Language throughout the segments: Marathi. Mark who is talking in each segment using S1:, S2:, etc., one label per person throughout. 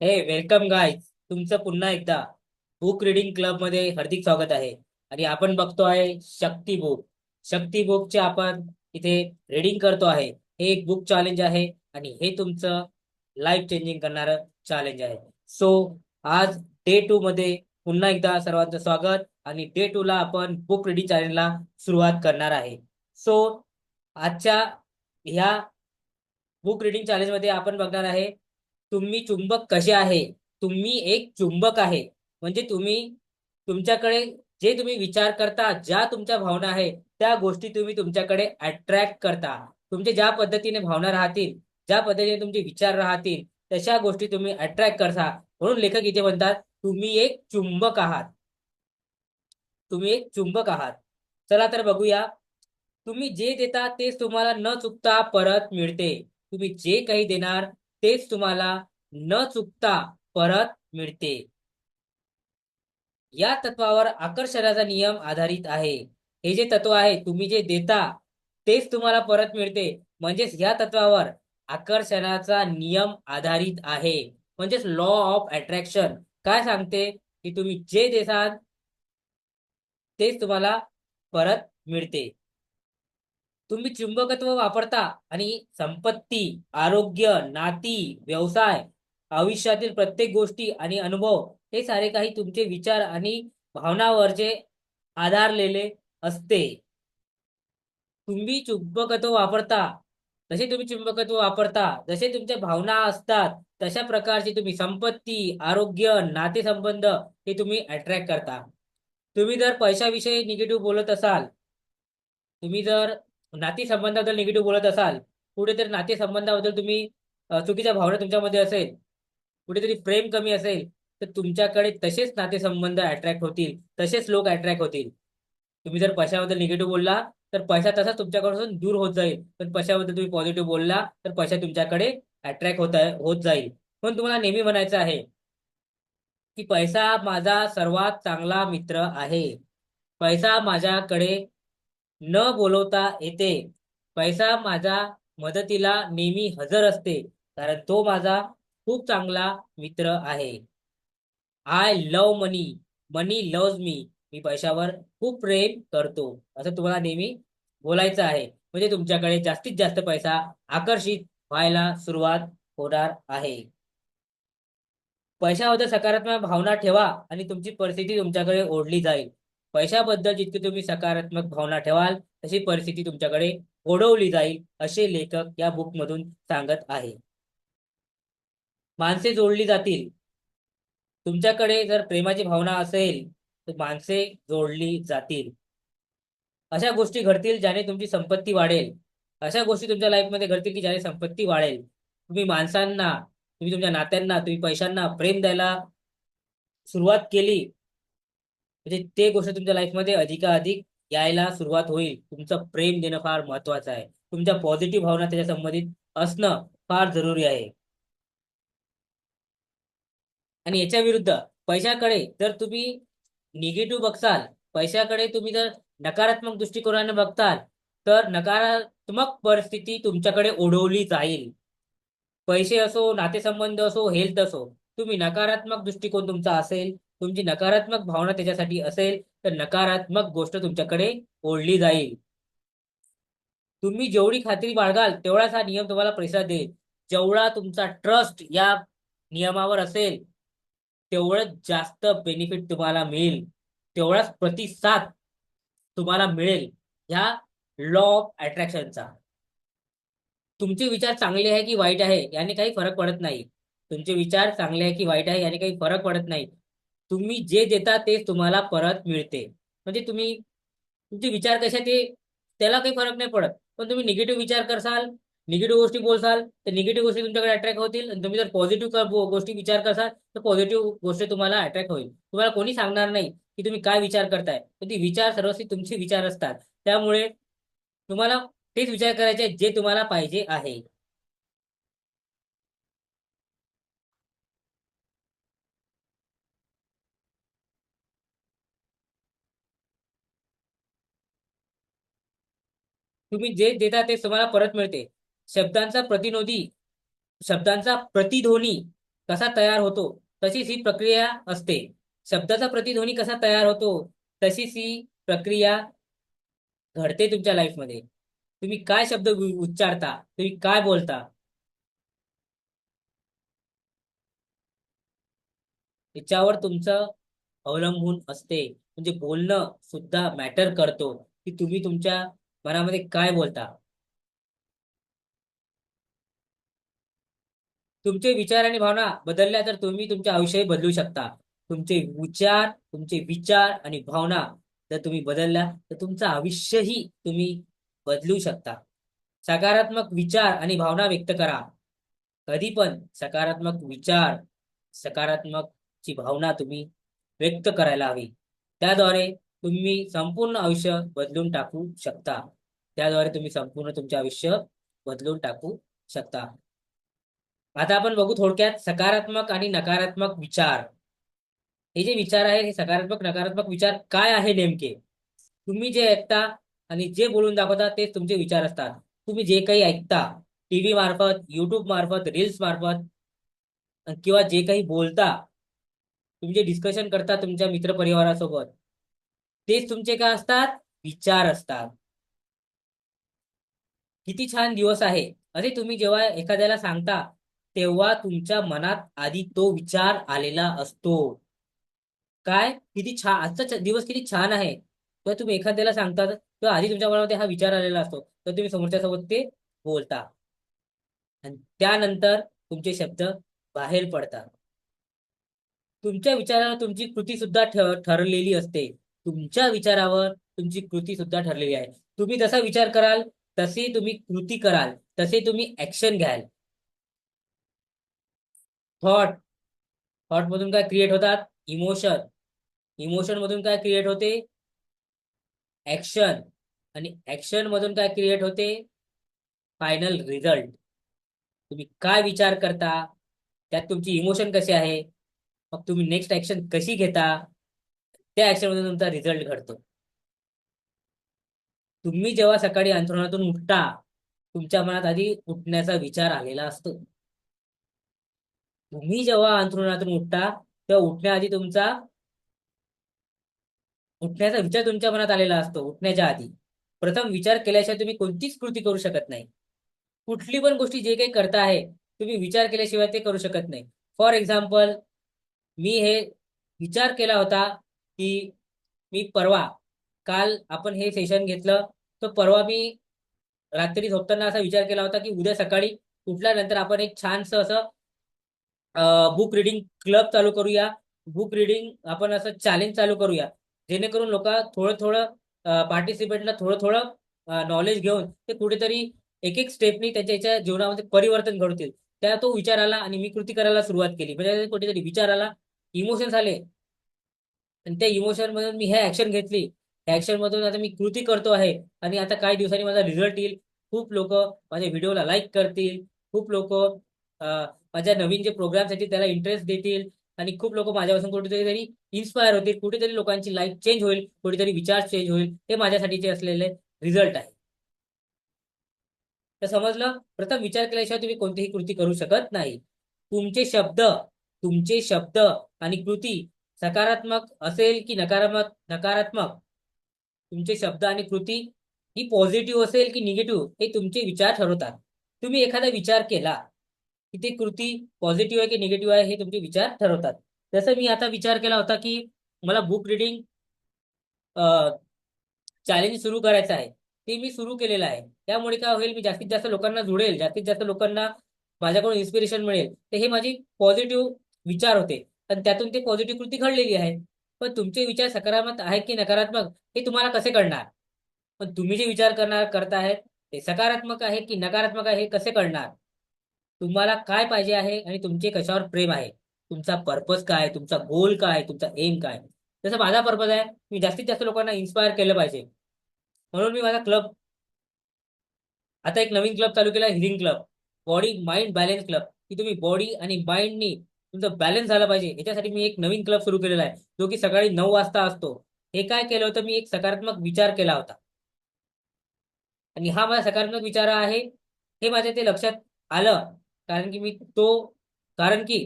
S1: हे वेलकम गाय तुमचं पुन्हा एकदा बुक रिडिंग क्लबमध्ये हार्दिक स्वागत आहे. आणि आपण बघतो आहे शक्ती बुक शक्ती बुकचे आपण इथे रिडिंग करतो आहे. हे एक बुक चॅलेंज आहे आणि हे तुमचं लाईफ चेंजिंग करणारं चॅलेंज आहे. सो आज डे टू मध्ये पुन्हा एकदा सर्वांचं स्वागत आणि डे टू ला आपण बुक रिडिंग चॅलेंजला सुरुवात करणार आहे. सो आजच्या ह्या बुक रिडिंग चॅलेंजमध्ये आपण बघणार आहे तुम्ही चुंबक कसे आहे? तुम्ही एक चुंबक आहे. म्हणजे तुम्ही तुमच्याकडे जे तुम्ही विचार करता ज्या तुमच्या भावना आहे त्या गोष्टी तुम्ही तुमच्याकडे अट्रॅक्ट करता. तुमचे ज्या पद्धतीने भावना राहतील ज्या पद्धतीने तुमचे विचार राहतील तशा गोष्टी तुम्ही अट्रॅक्ट करता. म्हणून लेखक इथे म्हणतात तुम्ही एक चुंबक आहात. तुम्ही एक चुंबक आहात. चला तर बघूया. तुम्ही जे देता तेच तुम्हाला न चुकता परत मिळते. तुम्ही जे काही देणार तेच तुम्हाला न चुकता परत मिळते. या तत्वावर आकर्षणाचा नियम आधारित आहे. हे जे तत्व आहे तुम्ही जे देता तेच तुम्हाला परत मिळते. म्हणजेच या तत्वावर आकर्षणाचा नियम आधारित आहे. म्हणजेच लॉ ऑफ अट्रॅक्शन काय सांगते? की तुम्ही जे देसाल तेच तुम्हाला परत मिळते. तुम्ही चुंबकत्व वापरता आणि संपत्ती आरोग्य नाती व्यवसाय आयुष्यातील प्रत्येक गोष्टी आणि अनुभव हे सारे काही तुमचे विचार आणि भावनावरचे आधारलेले असते. तुम्ही चुंबकत्व वापरता जसे तुम्ही चुंबकत्व वापरता जसे तुमच्या भावना असतात तशा प्रकारची तुम्ही संपत्ती आरोग्य नातेसंबंध हे तुम्ही अट्रॅक्ट करता. तुम्ही जर पैशाविषयी निगेटिव्ह बोलत असाल तुम्ही जर नातेसंबंधाबद्दल निगेटिव्ह बोलत असाल कुठेतरी नातेसंबंधाबद्दल तुम्ही चुकीच्या भावना तुमच्यामध्ये असेल कुठेतरी प्रेम कमी असेल तर तुमच्याकडे तसेच नातेसंबंध अट्रॅक्ट होतील तसेच लोक अट्रॅक्ट होतील. तुम्ही जर पैशाबद्दल निगेटिव्ह बोलला तर पैसा तसाच तुमच्याकडून दूर होत जाईल. पण पैशाबद्दल तुम्ही पॉझिटिव्ह बोलला तर पैसा तुमच्याकडे अट्रॅक्ट होत होत जाईल. पण तुम्हाला नेहमी म्हणायचं आहे की पैसा माझा सर्वात चांगला मित्र आहे. पैसा माझ्याकडे न बोलवता येते. पैसा माझ्या मदतीला नेहमी हजर असते कारण तो माझा खूप चांगला मित्र आहे. I love money money loves मी मी पैशावर खूप प्रेम करतो. असं तुम्हाला नेहमी बोलायचं आहे. म्हणजे तुमच्याकडे जास्तीत जास्त पैसा आकर्षित व्हायला सुरुवात होणार आहे. पैशाबद्दल सकारात्मक भावना ठेवा आणि तुमची परिस्थिती तुमच्याकडे ओढली जाईल. पैशाबद्दल जितकी तुम्ही सकारात्मक भावना ठेवाल तशी परिस्थिती तुमच्याकडे ओढवली जाईल असे लेखक या बुक मधून सांगत आहे. माणसे जोडली जातील. तुमच्याकडे जर प्रेमाची भावना असेल तर माणसे जोडली जातील. अशा गोष्टी घडतील ज्याने तुमची संपत्ती वाढेल. अशा गोष्टी तुमच्या लाईफमध्ये घडतील की ज्याने संपत्ती वाढेल. तुम्ही माणसांना तुम्ही तुमच्या नात्यांना तुम्ही पैशांना प्रेम द्यायला सुरुवात केली म्हणजे ते गोष्ट तुमच्या लाईफमध्ये अधिकाधिक यायला सुरुवात होईल. तुमचं प्रेम देणं फार महत्वाचं आहे. तुमच्या पॉझिटिव्ह भावना त्याच्या संबंधित असणं फार जरुरी आहे. आणि याच्या विरुद्ध पैशाकडे जर तुम्ही निगेटिव्ह बघसाल पैशाकडे तुम्ही जर नकारात्मक दृष्टिकोनाने बघताल तर नकारात्मक परिस्थिती तुमच्याकडे ओढवली जाईल. पैसे असो नातेसंबंध असो हेल्थ असो तुम्ही नकारात्मक दृष्टिकोन तुमचा असेल तुमची नकारात्मक भावना त्याच्यासाठी असेल तर नकारात्मक गोष्ट तुमच्याकडे ओढली जाईल. तुम्ही जेवढी खात्री बाळगाल तेवढाच हा नियम तुम्हाला पैसा देईल. जेवढा तुमचा ट्रस्ट या नियमावर असेल तेवढंच जास्त बेनिफिट तुम्हाला मिळेल. तेवढाच प्रतिसाद तुम्हाला मिळेल ह्या लॉ ऑफ अट्रॅक्शनचा तुमचे विचार चांगले आहे की वाईट आहे याने काही फरक पडत नाही. तुमचे विचार चांगले आहे की वाईट आहे याने काही फरक पडत नाही. तुम्ही जे देता तेच तुम्हाला परत मिळते. म्हणजे तुम्ही तुमचे विचार कसे ते त्याला काही फरक नाही पडत. पण तुम्ही निगेटिव्ह विचार करसाल निगेटिव्ह गोष्टी बोलसाल तर निगेटिव्ह गोष्टी तुमच्याकडे अट्रॅक्ट होतील. आणि तुम्ही जर पॉझिटिव्ह गोष्टी विचार करसाल तर पॉझिटिव्ह गोष्टी तुम्हाला अट्रॅक्ट होईल. तुम्हाला कोणी सांगणार नाही की तुम्ही काय विचार करताय. तर ती विचार सर्वस्वी तुमचे विचार असतात. त्यामुळे तुम्हाला तेच विचार करायचे जे तुम्हाला पाहिजे आहे. तुम्ही जे देता ते तुम्हाला परत मिळते. शब्दांचा प्रतिनोदी शब्दांचा प्रतिध्वनी कसा तयार होतो तशीच ही प्रक्रिया असते. शब्दाचा प्रतिध्वनी कसा तयार होतो तशीच ही प्रक्रिया घडते तुमच्या लाईफमध्ये तुम्ही काय शब्द उच्चारता तुम्ही काय बोलता? याच्यावर तुमचं अवलंबून असते. म्हणजे बोलणं सुद्धा मॅटर करतो. की तुम्ही तुमच्या मनामध्ये काय बोलता? तुमचे विचार आणि भावना बदलल्या तर तुम्ही तुमचे आयुष्यही बदलू शकता. तुमचे विचार तुमचे विचार आणि भावना जर तुम्ही बदलल्या तर तुमचं आयुष्यही तुम्ही बदलू शकता. सकारात्मक विचार आणि भावना व्यक्त करा. कधी पण सकारात्मक विचार सकारात्मक ची भावना तुम्ही व्यक्त करायला हवी. त्याद्वारे तुम्ही संपूर्ण आयुष्य बदलून टाकू शकता. त्याद्वारे तुम्ही संपूर्ण तुमचे आयुष्य बदलून टाकू शकता. आता आपण बघू थोडक्यात सकारात्मक आणि नकारात्मक विचार. हे जे विचार आहे हे सकारात्मक नकारात्मक विचार काय आहे नेमके? तुम्ही जे ऐकता आणि जे बोलून दाखवता तेच तुमचे विचार असतात. तुम्ही जे काही ऐकता टीव्ही मार्फत युट्यूब मार्फत रील्स मार्फत किंवा जे काही बोलता तुम्ही जे डिस्कशन करता तुमच्या मित्रपरिवारासोबत तेच तुमचे काय असतात? विचार असतात. किती छान दिवस आहे. असे तुम्ही जेव्हा एखाद्याला सांगता तेव्हा तुमच्या मनात आधी तो विचार आलेला असतो. काय? किती छान आजचा दिवस किती छान आहे. तेव्हा तुम्ही एखाद्याला सांगता तेव्हा आधी तुमच्या मनामध्ये हा विचार आलेला असतो. तर तुम्ही समोरच्यासोबत ते बोलता. आणि त्यानंतर तुमचे शब्द बाहेर पडतात. तुमच्या विचाराला तुमची कृती सुद्धा ठरलेली असते. तुमच्या विचारावर तुमची कृती सुद्धा ठरलेली आहे. तुम्ही जसा विचार कराल तसे तुम्ही कृती कराल तसे तुम्ही ऍक्शन घ्याल. थॉट थॉट मधून काय क्रिएट होतात? इमोशन इमोशन मधून काय क्रिएट होते? ऍक्शन आणि ऍक्शन मधून काय क्रिएट होते? फायनल रिझल्ट तुम्ही काय विचार करता? त्यात तुमची इमोशन कसे आहे? मग तुम्ही नेक्स्ट ऍक्शन कशी घेता? त्या ऍक्शनमध्ये मधून तुमचा रिझल्ट घडतो. तुम्ही जेव्हा सकाळी अंथरुणातून उठता तुमच्या मनात आधी उठण्याचा विचार आलेला असतो. तुम्ही जेव्हा अंथरुणातून उठता तेव्हा उठण्याआधी तुमचा उठण्याचा विचार तुमच्या मनात आलेला असतो उठण्याच्या आधी. प्रथम विचार केल्याशिवाय तुम्ही कोणतीच कृती करू शकत नाही. कुठली पण गोष्टी जे काही करता आहे तुम्ही विचार केल्याशिवाय ते करू शकत नाही. फॉर एक्झाम्पल मी हे विचार केला होता की मी परवा काल आपण हे सेशन घेतलं तर परवा मी रात्री झोपताना असा विचार केला होता की उद्या सकाळी उठल्यानंतर आपण एक छानसं असं बुक रिडिंग क्लब चालू करूया. बुक रिडिंग आपण असं चॅलेंज चालू करूया. जेणेकरून लोक थोडं थोडं पार्टिसिपेंटला थोडं थोडं नॉलेज घेऊन ते कुठेतरी एक एक स्टेपनी त्याच्या याच्या जीवनामध्ये परिवर्तन घडतील. त्या तो विचार आला आणि मी कृती करायला सुरुवात केली. म्हणजे कुठेतरी विचार आला इमोशन्स आले. आणि त्या इमोशन मधून मी हे ऍक्शन घेतली. ऍक्शन मधून आता मी कृती करतो आहे. आणि आता काही दिवसांनी माझा रिझल्ट येईल. खूप लोक माझ्या व्हिडिओला लाईक करतील. खूप लोक माझ्या नवीन जे प्रोग्रामसाठी त्याला इंटरेस्ट देतील. आणि खूप लोक माझ्यापासून कुठेतरी तरी इन्स्पायर होतील. कुठेतरी लोकांची लाईफ चेंज होईल. कुठेतरी विचार चेंज होईल. हे माझ्यासाठीचे असलेले रिझल्ट आहे. तर समजलं? प्रथम विचार केल्याशिवाय तुम्ही कोणतीही कृती करू शकत नाही. तुमचे शब्द तुमचे शब्द आणि कृती सकारात्मक असेल की नकारात्मक नकारात्मक? तुमचे शब्द आणि कृती ही पॉझिटिव्ह असेल की निगेटिव्ह हे तुमचे विचार ठरवतात. तुम्ही एखादा विचार केला की ते कृती पॉझिटिव्ह आहे की निगेटिव्ह आहे हे तुमचे विचार ठरवतात. जसं मी आता विचार केला होता की मला बुक रिडिंग चॅलेंज सुरू करायचं आहे. ते मी सुरू केलेलं आहे. त्यामुळे काय होईल मी जास्तीत जास्त लोकांना जुळेल जास्तीत जास्त लोकांना माझ्याकडून इन्स्पिरेशन मिळेल. तर हे माझी पॉझिटिव्ह विचार होते. आणि त्यातून ते पॉझिटिव्ह कृती घडलेली आहे. पण तुमचे विचार सकारात्मक आहेत की नकारात्मक हे तुम्हाला कसे कळणार? पण तुम्ही जे विचार करणार करतायत ते सकारात्मक आहे की नकारात्मक आहे हे कसे कळणार? तुम्हाला काय पाहिजे आहे आणि तुमचे कशावर प्रेम आहे? तुमचा पर्पज काय तुमचा गोल काय तुमचा एम काय जसं माझा पर्पज आहे मी जास्तीत जास्त लोकांना इन्स्पायर केलं पाहिजे. म्हणून मी माझा क्लब आता एक नवीन क्लब चालू केला healing club body mind balance club की तुम्ही बॉडी आणि माइंडनी तुमचं बॅलन्स झाला पाहिजे. याच्यासाठी मी एक नवीन क्लब सुरू केलेला आहे. जो की सकाळी नऊ वाजता असतो. हे काय केलं होतं? मी एक सकारात्मक विचार केला होता. आणि हा माझा सकारात्मक विचार आहे. हे माझ्या ते लक्षात आलं. कारण की मी तो कारण की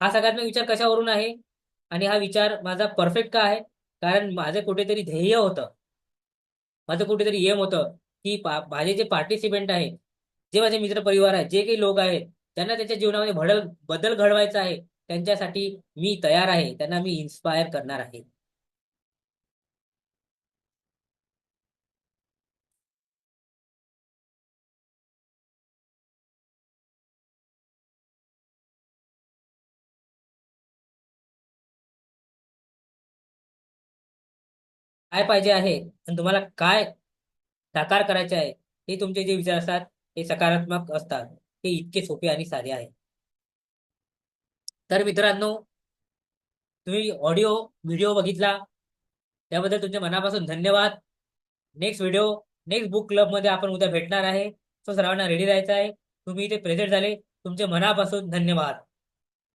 S1: हा सकारात्मक विचार कशावरून आहे? आणि हा विचार माझा परफेक्ट का आहे? कारण माझं कुठेतरी ध्येय होतं. माझं कुठेतरी एम होतं. की माझे जे पार्टिसिपेंट आहेत जे माझे मित्र परिवार आहेत जे काही लोक आहेत त्यांना त्यांच्या जीवनामध्ये बदल बदल घडवायचा आहे. त्यांच्यासाठी मी तयार आहे. त्यांना मी इन्स्पायर करणार आहे. काय पाहिजे आहे? आणि तुम्हाला काय साकार करायचे आहे? हे तुमचे जे विचार असतात हे सकारात्मक असतात. ते इतके सोपे आणि साधे आहे तर मित्रांनो तुम्ही ऑडिओ व्हिडिओ बघितला त्याबद्दल तुमच्या मनापासून धन्यवाद. नेक्स्ट व्हिडिओ नेक्स्ट बुक क्लबमध्ये आपण उद्या भेटणार आहे. सो सर्वांना रेडी राहायचं आहे. तुम्ही इथे प्रेझेंट झाले. तुमचे मनापासून धन्यवाद.